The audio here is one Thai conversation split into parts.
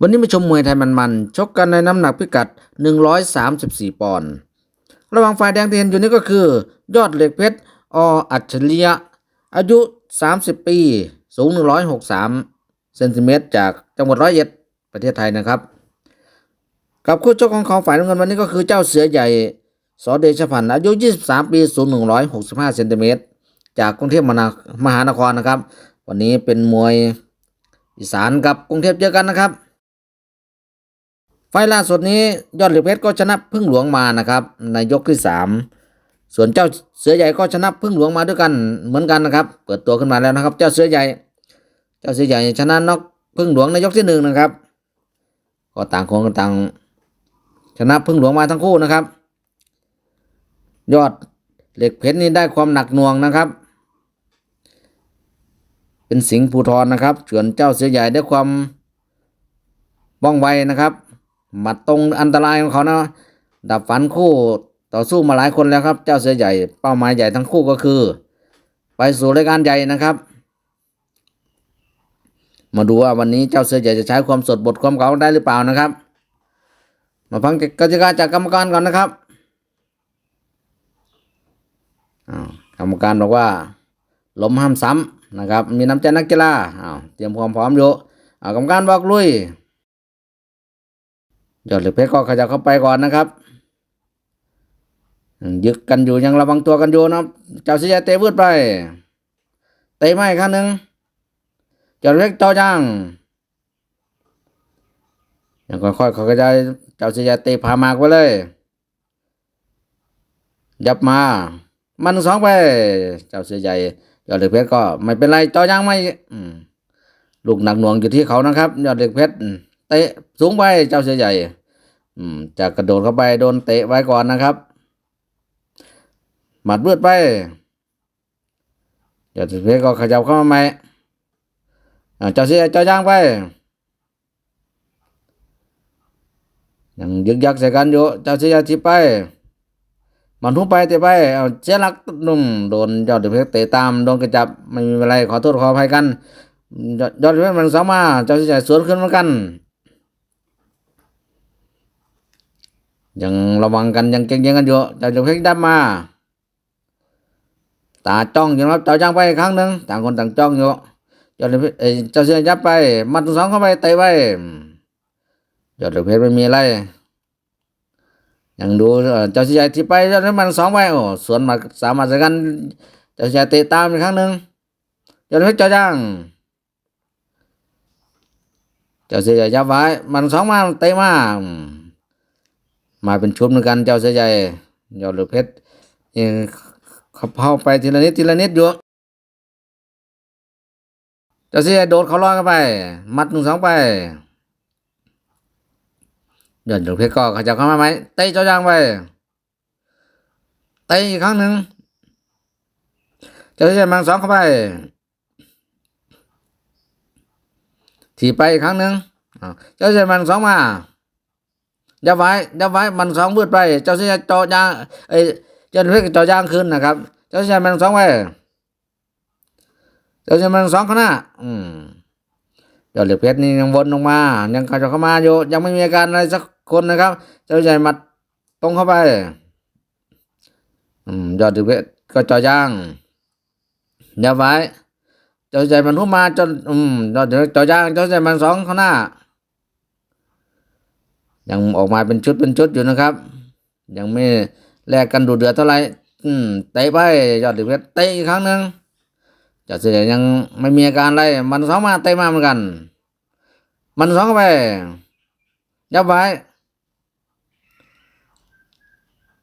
วันนี้มาชมมวยไทยมันๆ ชกกันในน้ำหนักพิกัด 134 ปอนด์ ระหว่างฝ่ายแดงที่เห็นอยู่นี้ก็คือ ยอดเหล็กเพชร ออัจฉริยะ อายุ 30 ปี สูง 163 เซนติเมตรจากจังหวัดร้อยเอ็ด ประเทศไทยนะครับ กับคู่ชกของเขาฝ่ายน้ำเงินวันนี้ก็คือเจ้าเสือใหญ่ สอเดชพันธ์อายุ 23 ปีสูง 165 เซนติเมตรจากกรุงเทพมหามหานครนะครับ วันนี้เป็นมวยอีสานกับกรุงเทพเจอกันนะครับ ไฟล่าสุดนี้ยอดเหล็กเพชรก็ชนะพึ่งหลวงมานะครับ ในยกที่สามส่วนเจ้าเสือใหญ่ก็ชนะพึ่งหลวงมาด้วยกันเหมือนกันนะครับ เปิดตัวขึ้นมาแล้วนะครับ เจ้าเสือใหญ่ เจ้าเสือใหญ่ชนะนอกพึ่งหลวงในยกที่หนึ่งนะครับก็ต่างคนก็ต่างชนะพึ่งหลวงมาทั้งคู่นะครับ ยอดเหล็กเพชรนี่ได้ความหนักหน่วงนะครับ เป็นสิงห์ภูทรนะครับส่วนเจ้าเสือใหญ่ได้ความว่องไวนะครับ มัดตรงอันตรายของเขานะดับฝันคู่ต่อสู้มาหลายคนแล้วครับ เจ้าเสือใหญ่เป้าหมายใหญ่ทั้งคู่ก็คือ ไปสู่รายการใหญ่นะครับ มาดูว่าวันนี้เจ้าเสือใหญ่จะใช้ความสดบทความเก่าได้หรือเปล่านะครับ มาฟังกติกาจากกรรมการก่อนนะครับกรรมการบอกว่าล้มห้ามซ้ำนะครับ มีน้ำใจนักกีฬาเตรียมความพร้อมอยู่กรรมการบอกลุย ยอดเหล็กเพชรก็ขยับเข้าไปก่อนนะครับยึกกันอยู่ยังระวังตัวกันอยู่นะเจ้าเสียเตะวืดไป เตะไม่ครั้งหนึ่งยอดเล็กเพชรต่อย่างยังค่อยๆเขาก็จะเจ้าเสียเตะพามากไปเลย ยับมา มันสองไป เจ้าเสียใหญ่ยอดเหล็กเพชรก็ไม่เป็นไรต่อย่างไม่ลูกหนักหน่วงอยู่ที่เขานะครับ ยอดเหล็กเพชรเตะสูงไปเจ้าเสือใหญ่ อืมจะกระโดดเข้าไปโดนเตะไว้ก่อนนะครับ หมัดเบือดไปเจ้าเสือเพชรก็ขยับเข้ามาใหม่เจ้าเสือเจ้าย่างไป ยังยึกยักใส่กันอยู่ เจ้าเสือทีไป มันทุ่งไปเตะไป เอาเสียหลักนุ่มโดนยอดเดือเพชรเตะตามโดนกระจับไม่มีอะไรขอโทษขออภัยกัน ยอดเพชรมันสองมาเจ้าเสือสวนขึ้นเหมือนกัน ยังระวังกันยังเก่งๆกันอยู่เจ้าเสือเพชรดับมา ตาจ้องอยู่ครับเจ้าจ้างไปอีกครั้งหนึ่งต่างคนต่างจ้องอยู่ยอดเดือเพชรเอ้ยเจ้าเสือยับไปมัดสองเข้าไปเตะไปยอดเดือเพชรไม่มีอะไรยังดูเออเจ้าเสือใหญ่ที่ไปยอดเดือมันสองไปโอ้สวนมาสามารถใส่กันเจ้าเสือใหญ่เตะตามอีกครั้งหนึ่งยอดเดือเพชรเจ้าจ้างเจ้าเสือใหญ่ยับไว้มันสองมาเตะมา มาเป็นชุดเหมือนกันเจ้าเสือใหญ่ยอดหลือเพชรยังเขาเข้าไปทีละนิดทีละนิดอยู่เจ้าเสือใหญ่โดดเขาลอยเข้าไป มัดหนึ่งสองไปยอดหลือเพชรก็ขยับเข้ามาไหมเตะเจ้าย่างไปเตะอีกครั้งหนึ่งเจ้าเสือใหญ่มันสองเข้าไปถีบไปอีกครั้งหนึ่งอ้าเจ้าเสียมันสองมา ยับไว้ยับไว้มันสองบืดไปเจ้าเสียจอยางเอ้ยเจ้าเพชรจอยางขึ้นนะครับ เจ้าเสียมันสองไปเจ้าเสียมันสองข้างหน้าอืมเจ้าเหล็กเพชรนี่ยังวนลงมา ยังกระจเข้ามาอยู่ยังไม่มีอาการอะไรสักคนนะครับ เจ้าใหญ่มัดตรงเข้าไป อืมยอดเหล็กเพชรก็จอยางยับไว้เจ้าใจมันทุ่มมาจนอืมเจ้าเจ้าย่างเจ้าใจมันสองข้างหน้า ยังออกมาเป็นชุดเป็นชุดอยู่นะครับ ยังไม่แลกกันดูเดือดเท่าไหร่อืมเตะไปยอดเด็กเพชรเตะอีกครั้งหนึ่งจ้าเสือยังไม่มีอาการอะไรมันสองมาเตะมาเหมือนกัน มันสองไป ยับไว้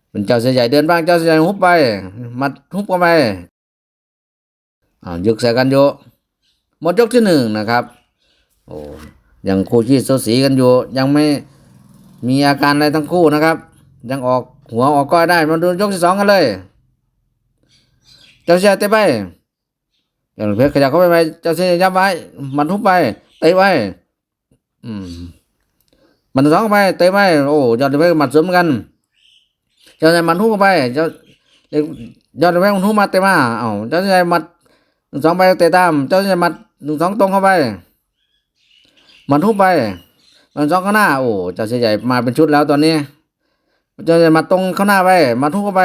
เป็นเจ้าเสือใหญ่เดินบ้างเจ้าเสือใหญ่หุบไปมัดหุบเข้าไปอ่ายึกใส่กันอยู่หมดยกที่หนึ่งนะครับ โอ้ยังคู่ขี้สูสีกันอยู่ยังไม่ มีอาการอะไรทั้งคู่นะครับ ยังออกหัวออกก้อยได้ มาดูยกที่สองกันเลย เจ้าเสียเตะไปอย่าเพชรขยับเข้าไปไปเจ้าเสียยับไว้ มันทุบไปเตะไว้อืมมันสองเข้าไปเตะไปโอ้ยอดเพชรหมัดสวมกัน เจ้าเสียมันทุบเข้าไป เจ้ายอดเพชรมันทุบมาเตะมาเอ้าเจ้าเสียมัดสองไปเตะตาม เจ้าจะมัดสองตรงเข้าไป มันทุบไป มันสองข้างหน้าโอ้เจ้าเสือใหญ่มาเป็นชุดแล้วตอนนี้เจ้าเสือมาตรงข้างหน้าไปมาทุบเข้าไป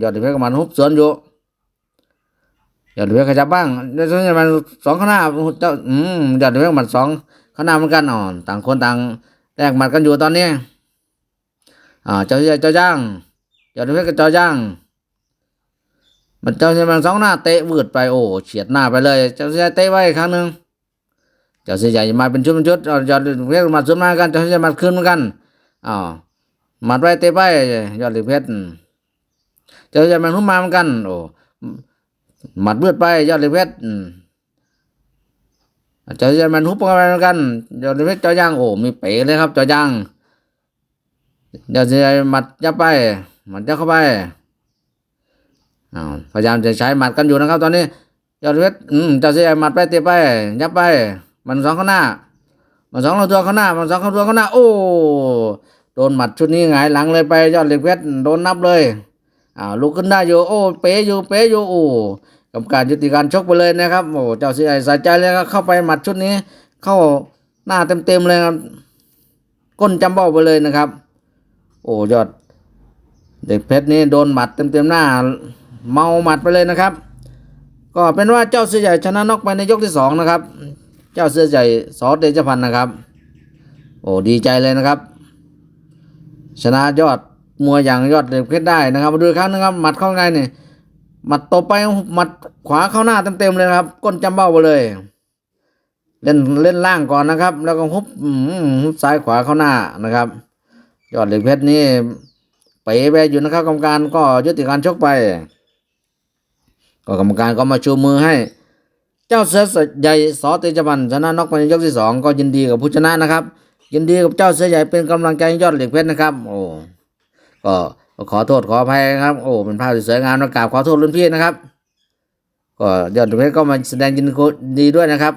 ยอดเหล็กเพชรก็มาทุบสวนอยู่ยอดเหล็กเพชรขยับบ้างเจ้าเสือใหญ่มันสองข้างหน้าเจ้าอืมยอดเหล็กเพชรมันสองข้างหน้าเหมือนกันอ่อต่างคนต่างแลกหมัดกันอยู่ตอนนี้อ่าเจ้าเสือใหญ่เจ้าย่างยอดเหล็กเพชรกับเจ้าย่างมันเจ้าเสือมันสองหน้าเตะวืดไปโอ้เฉียดหน้าไปเลย เจ้าเสือใหญ่เตะไว้ครั้งหนึ่ง จ้าเสือใหญ่มาเป็นชุดเป็นชุดเอายอดเพชรมาซุมากันเจ้าเสือใหญ่มาขึ้นเหมือนกันอ้าวมัดไว้เตะไปยอดเหล็กเพชรเจ้าเสือใหญ่มันหุ้มมาเหมือนกัน โอ้หมัดเบือดไปยอดเหล็กเพชรอืมเจ้าเสือใหญ่มันหุ้มไปเหมือนกันยอดเหล็กเพชรเจ้าย่างโอ้มีเป๋เลยครับเจ้าย่างเจ้าเสือใหญ่หมัดยับไปหมัดยับเข้าไปพยายามจะใช้หมัดกันอยู่นะครับ ตอนนี้ยอดเพชรอืมเจ้าเสียหมัดไปเตะไปยับไป มันสองข้างหน้า มันสองตัวข้างหน้า มันสองตัวข้างหน้า โอ้ โดนหมัดชุดนี้หงายหลังเลยไปยอดเหล็กเพชรโดนนับเลยอ่าลุกขึ้นได้อยู่ โอ้ เป๋อยู่ เป๋อยู่ โอ้กรรมการยุติการชกไปเลยนะครับ โอ้เจ้าสียใส่ใจเลยครับเข้าไปหมัดชุดนี้ เข้าหน้าเต็มๆเลยครับ ก้นจำเบ้าไปเลยนะครับ โอ้ยอด เด็กเพชรนี่โดนหมัดเต็มๆหน้า เมาหมัดไปเลยนะครับ ก็เป็นว่าเจ้าสือใหญ่ชนะน็อกไปในยกที่สองนะครับ เจ้าเสื้อใหญ่สอเดชพันธ์นะครับ โอ้ดีใจเลยนะครับ ชนะยอดมวยอย่างยอดเด็กเพชรได้นะครับมาดูครั้งนะครับหมัดเข้าไงนี่ยหมัดตบไปหมัดขวาเข้าหน้าเต็มๆเลยครับ ก้นจำเบ้าไปเลย เล่นเล่นล่างก่อนนะครับ แล้วก็ฮุบซ้ายขวาเข้าหน้านะครับ ยอดเหล็กเพชรนี่เป๋ไปอยู่นะครับกรรมการก็ยุติการชกไป ก็กรรมการก็มาชูมือให้ เจ้าเสือใหญ่สอเตจบันชนะนอกไปในยกที่สองก็ยินดีกับผู้ชนะนะครับ ยินดีกับเจ้าเสือใหญ่เป็นกำลังใจยอดเหล็กเพชรนะครับ โอ้ก็ขอโทษขออภัยครับ โอ้เป็นภาพสวยงามนะกราบขอโทษรุ่นพี่นะครับ ก็ยอดเหล็กเพชรก็มาแสดงยินดีด้วยนะครับ